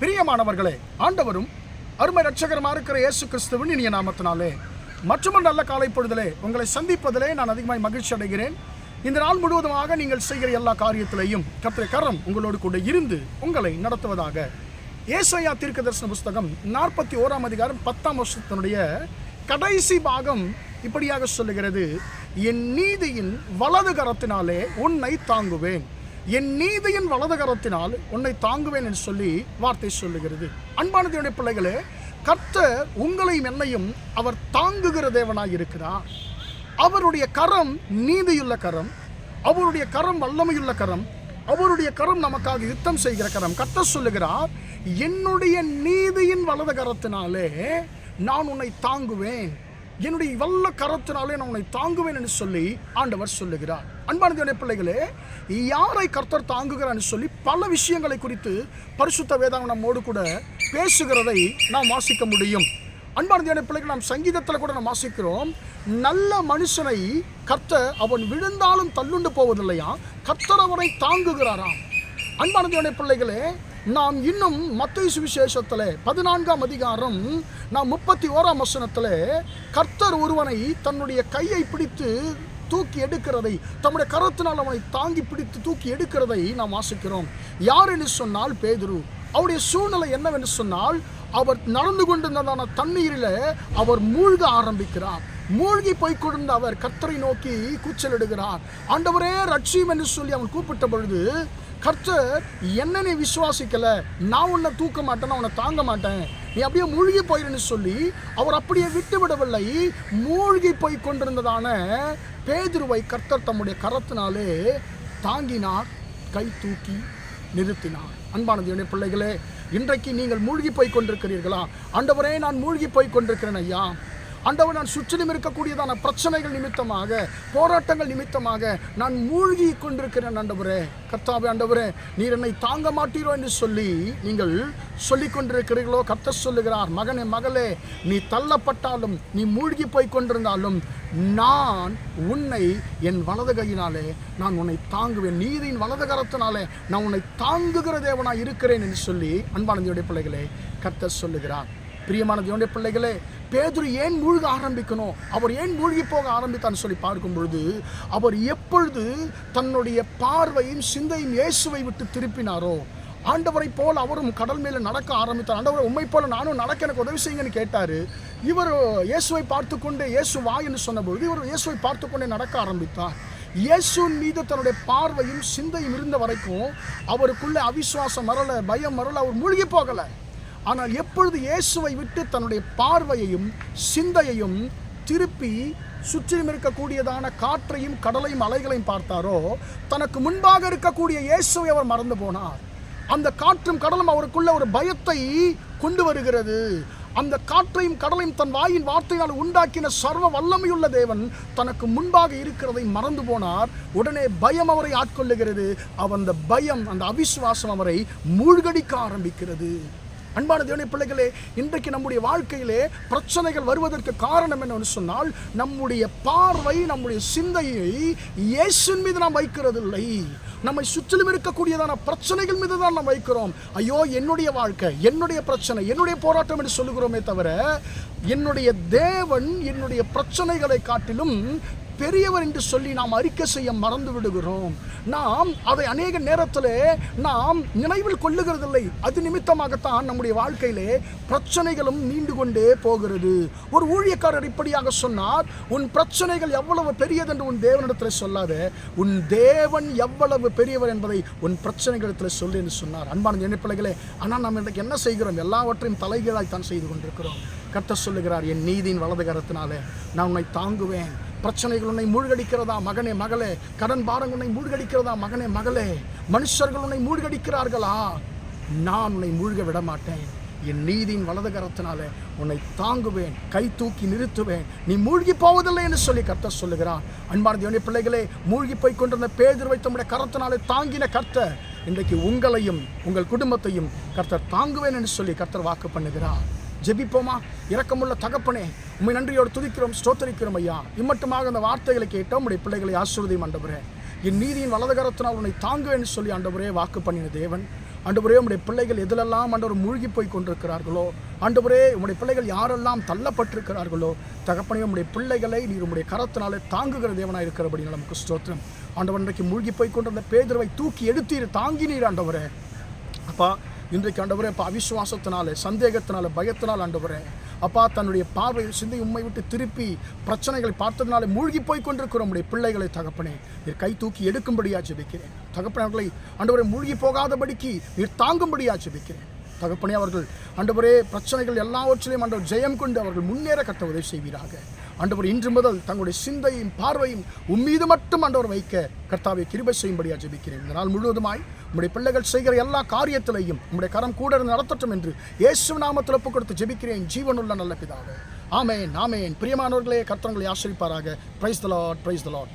பிரியமானவர்களே ஆண்டவரும் அருமை ரட்சகரமாக இருக்கிற இயேசு கிறிஸ்துவின் இனிய நாமத்தினாலே மற்றொரு நல்ல காலை பொழுதிலே உங்களை சந்திப்பதிலே நான் அதிகமாக மகிழ்ச்சி அடைகிறேன். இந்த நாள் முழுவதுமாக நீங்கள் செய்கிற எல்லா காரியத்திலையும் கத்திர கரம் உங்களோடு கூட இருந்து உங்களை நடத்துவதாக. ஏசையா தீர்க்க தரிசன புஸ்தகம் நாற்பத்தி ஓராம் அதிகாரம் பத்தாம் வருஷத்தினுடைய கடைசி பாகம் இப்படியாக சொல்லுகிறது என் நீதியின் வலது கரத்தினாலே உன்னை தாங்குவேன். என் நீதியின் வலது கரத்தினால் உன்னை தாங்குவேன் என்று சொல்லி வார்த்தை சொல்லுகிறது. அன்பானதனுடைய பிள்ளைகளே கர்த்தர் உங்களையும் என்னையும் அவர் தாங்குகிற தேவனாக இருக்கிறார். அவருடைய கரம் நீதியுள்ள கரம் அவருடைய கரம் வல்லமையுள்ள கரம் அவருடைய கரம் நமக்காக யுத்தம் செய்கிற கரம். கர்த்தர் சொல்லுகிறார் என்னுடைய நீதியின் வலது கரத்தினாலே நான் உன்னை தாங்குவேன். என்னுடைய வல்ல கரத்தினாலே நான் உன்னை தாங்குவேன் என்று சொல்லி ஆண்டவர் சொல்லுகிறார். அன்பானதுடைய பிள்ளைகளே யாரை கர்த்தர் தாங்குகிறான்னு சொல்லி பல விஷயங்களை குறித்து பரிசுத்த வேதாங்க நம்மோடு கூட பேசுகிறதை நாம் வாசிக்க முடியும். அன்பான பிள்ளைகள் நாம் சங்கீதத்தில் கூட நாம் வாசிக்கிறோம் நல்ல மனுஷனை கர்த்தர் அவன் விழுந்தாலும் தள்ளுண்டு போவதில்லையா? கர்த்தர் அவனை தாங்குகிறாராம். அன்பான பிள்ளைகளே நாம் இன்னும் மத்திய சுவிசேஷத்தில் பதினான்காம் அதிகாரம் நான் முப்பத்தி ஓராம் வசனத்தில் கர்த்தர் ஒருவனை தன்னுடைய கையை பிடித்து தூக்கி எடுக்கிறதை தம்முடைய கரத்தினால் அவனை தாங்கி பிடித்து தூக்கி எடுக்கிறதை நாம் வாசிக்கிறோம். யார் என்று சொன்னால் பேதுரு. அவருடைய சூழ்நிலை என்னவென்று சொன்னால் அவர் நடந்து கொண்டிருந்ததான தண்ணீரில் அவர் மூழ்க ஆரம்பிக்கிறார். மூழ்கி போய் கொண்டிருந்த அவர் கர்த்தரை நோக்கி கூச்சலிடுகிறார். ஆண்டவரே ரட்சியம் என்று சொல்லி அவன் கூப்பிட்ட பொழுது கர்த்தர் என்ன நீ விசுவாசிக்கல? நான் உன்னை தூக்க மாட்டேன் அவனை உன்னை தாங்க மாட்டேன். நீ அப்படியே மூழ்கி போயிருன்னு சொல்லி அவர் அப்படியே விட்டு விடவில்லை. மூழ்கி போய் கொண்டிருந்ததான பேதுருவை கர்த்தர் தம்முடைய கரத்தினாலே தாங்கினார் கை தூக்கி நிறுத்தினார். அன்பான தேவனே பிள்ளைகளே இன்றைக்கு நீங்கள் மூழ்கி போய் கொண்டிருக்கிறீர்களா? ஆண்டவரே நான் மூழ்கி போய் கொண்டிருக்கிறேன் ஐயா. ஆண்டவர் நான் சுற்றிலும் இருக்கக்கூடியதான பிரச்சனைகள் நிமித்தமாக போராட்டங்கள் நிமித்தமாக நான் மூழ்கி கொண்டிருக்கிறேன் ஆண்டவரே. கர்த்தாவே ஆண்டவரே நீர் என்னை தாங்க மாட்டீரோ என்று சொல்லி நீங்கள் சொல்லிக் கொண்டிருக்கிறீர்களோ? கர்த்த சொல்லுகிறார் மகனே மகளே நீ தள்ளப்பட்டாலும் நீ மூழ்கி போய் கொண்டிருந்தாலும் நான் உன்னை என் வலது கையினாலே நான் உன்னை தாங்குவேன். நீதியின் வலது கரத்தினாலே நான் உன்னை தாங்குகிற தேவனாக இருக்கிறேன் என்று சொல்லி அன்பானந்தியுடைய பிள்ளைகளே கர்த்தர் சொல்லுகிறார். பிரியமான தேவனுடைய பிள்ளைகளே பேதுரு ஏன் மூழ்க ஆரம்பிக்கணும்? அவர் ஏன் மூழ்கி போக ஆரம்பித்தான்னு சொல்லி பார்க்கும் பொழுது அவர் எப்பொழுது தன்னுடைய பார்வையும் சிந்தையும் இயேசுவை விட்டு திருப்பினாரோ ஆண்டவரை போல் அவரும் கடல் மேலே நடக்க ஆரம்பித்தார். ஆண்டவரை உண்மை போல் நானும் நடக்க எனக்கு உதவி செய்யுங்கன்னு கேட்டார். இவர் இயேசுவை பார்த்து கொண்டே இயேசு வா என்று சொன்னபொழுது இவர் இயேசுவை பார்த்து கொண்டே நடக்க ஆரம்பித்தார். இயேசுவின் மீது தன்னுடைய பார்வையும் சிந்தையும் இருந்த வரைக்கும் அவருக்குள்ள அவிசுவாசம் மரலை பயம் மரல அவர் மூழ்கி போகலை. ஆனால் எப்பொழுது இயேசுவை விட்டு தன்னுடைய பார்வையையும் சிந்தையையும் திருப்பி சுற்றிலும் இருக்கக்கூடியதான காற்றையும் கடலையும் அலைகளையும் பார்த்தாரோ தனக்கு முன்பாக இருக்கக்கூடிய இயேசுவை அவர் மறந்து போனார். அந்த காற்றும் கடலும் அவருக்குள்ள ஒரு பயத்தை கொண்டு வருகிறது. அந்த காற்றையும் கடலையும் தன் வாயின் வார்த்தையால் உண்டாக்கின சர்வ வல்லமையுள்ள தேவன் தனக்கு முன்பாக இருக்கிறதை மறந்து போனார். உடனே பயம் அவரை ஆட்கொள்ளுகிறது. அவன் அந்த பயம் அந்த அவிசுவாசம் அவரை மூழ்கடிக்க ஆரம்பிக்கிறது. அன்பான தேவனை பிள்ளைகளே இன்றைக்கு நம்முடைய வாழ்க்கையிலே பிரச்சனைகள் வருவதற்கு காரணம் என்னன்னு சொன்னால் நம்முடைய பார்வை நம்முடைய சிந்தையை இயேசுவின் மீது நாம் வைக்கிறதில்லை. நம்மை சுற்றிலும் இருக்கக்கூடியதான பிரச்சனைகள் மீது தான் நாம் வைக்கிறோம். ஐயோ என்னுடைய வாழ்க்கை என்னுடைய பிரச்சனை என்னுடைய போராட்டம் என்று சொல்லுகிறோமே தவிர என்னுடைய தேவன் என்னுடைய பிரச்சனைகளை காட்டிலும் பெரியவர் என்று சொல்லி நாம் அறிக்கை செய்ய மறந்து விடுகிறோம். நாம் அதை அநேக நேரத்தில் நாம் நினைவில் கொள்ளுகிறதில்லை. அது நிமித்தமாகத்தான் நம்முடைய வாழ்க்கையிலே பிரச்சனைகளும் நீண்டு கொண்டே போகிறது. ஒரு ஊழியக்காரர் இப்படியாக சொன்னார் உன் பிரச்சனைகள் எவ்வளவு பெரியதென்று உன் தேவனிடத்தில் சொல்லாத. உன் தேவன் எவ்வளவு பெரியவர் என்பதை உன் பிரச்சனைகளிடத்தில் சொல்லு என்று சொன்னார். அன்பான நினைப்பிள்ளைகளே ஆனால் நாம் இன்றைக்கு என்ன செய்கிறோம்? எல்லாவற்றையும் தலைகீழாய் தான் செய்து கொண்டிருக்கிறோம். கட்ட சொல்லுகிறார் என் நீதியின் வலது கரத்தினாலே நான் உன்னை தாங்குவேன். பிரச்சனைகள் உன்னை மூழ்கடிக்கிறதா மகனே மகளே? கடன் பாரங்கள் உன்னை மூழ்கடிக்கிறதா மகனே மகளே? மனுஷர்கள் உன்னை மூழ்கடிக்கிறார்களா? நான் உன்னை மூழ்க விட மாட்டேன் என் நீதியின் வலது கரத்தினாலே உன்னை தாங்குவேன் கை தூக்கி நிறுத்துவேன். நீ மூழ்கி போவதில்லை என்று சொல்லி கர்த்தர் சொல்லுகிறான் அன்பான தேவனுடைய பிள்ளைகளே மூழ்கி போய் கொண்டிருந்த பேதுருவை தம்முடைய கரத்தினாலே தாங்கின கர்த்தர் இன்றைக்கு உங்களையும் உங்கள் குடும்பத்தையும் கர்த்தர் தாங்குவேன் என்று சொல்லி கர்த்தர் வாக்கு பண்ணுகிறார். ஜெபிப்போமா? இரக்கமுள்ள தகப்பனே உண்மை நன்றியோடு துதிக்கிறோம் ஸ்தோத்தரிக்கிறோம் ஐயா. இம்மட்டுமாக அந்த வார்த்தைகளை கேட்டோம் உடைய பிள்ளைகளை ஆசிர்வதியும் ஆண்டவரே. என் நீதியின் வலதுகரத்தினால் உன்னை தாங்குவேன்னு சொல்லி ஆண்டவரே வாக்கு பண்ணின தேவன். ஆண்டவரே உடைய பிள்ளைகள் எதிலெல்லாம் ஆண்டவர் மூழ்கி போய் கொண்டிருக்கிறார்களோ? ஆண்டவரே உடைய பிள்ளைகள் யாரெல்லாம் தள்ளப்பட்டிருக்கிறார்களோ? தகப்பனே உடைய பிள்ளைகளை நீர் உடைய கரத்தினாலே தாங்குகிற தேவனாக இருக்கிறபடி நமக்கு ஸ்தோத்திரம். ஆண்டவர் இன்றைக்கு மூழ்கி போய் கொண்டிருந்த பேதர்வை தூக்கி எடுத்தீர் தாங்கினீர் ஆண்டவரே. அப்பா இன்றைக்கு ஆண்டவரே அப்பா அவிசுவாசத்தினால சந்தேகத்தினால பயத்தினால் ஆண்டவரே. அப்பா தன்னுடைய பார்வை சிந்தை உண்மை விட்டு திருப்பி பிரச்சனைகளை பார்த்ததுனால மூழ்கி போய் கொண்டிருக்கிற நம்முடைய பிள்ளைகளை தகப்பனே நீர் கை தூக்கி எடுக்கும்படியா ஜெபிக்கிறேன். தகப்பனே அவர்களை ஆண்டவரை மூழ்கி போகாதபடிக்கு நீர் தாங்கும்படியா ஜெபிக்கிறேன். தகப்பனே அவர்கள் ஆண்டவரே பிரச்சனைகள் எல்லாவற்றிலையும் ஆண்டவர் ஜெயம் கொண்டு அவர்கள் முன்னேற கட்ட உதவி செய்வீராக. ஆண்டவர் இன்று முதல் தங்களுடைய சிந்தையும் பார்வையும் உம்மீது மட்டும் ஆண்டவர் வைக்க கர்த்தாவை கிருபை செய்யும்படியா ஜெபிக்கிறேன். இந்த நாள் முழுவதுமாய் உம்முடைய பிள்ளைகள் செய்கிற எல்லா காரியத்திலையும் உம்முடைய கரம் கூட இருந்து நடத்தட்டும் என்று இயேசு நாமத்தில் ஒப்பு கொடுத்து ஜெபிக்கிறேன். ஜீவனுள்ள நல்ல பிதாவே. ஆமேன் ஆமேன். பிரியமானவர்களே கர்த்தங்களை ஆசிரிப்பாராக. Praise the Lord praise the Lord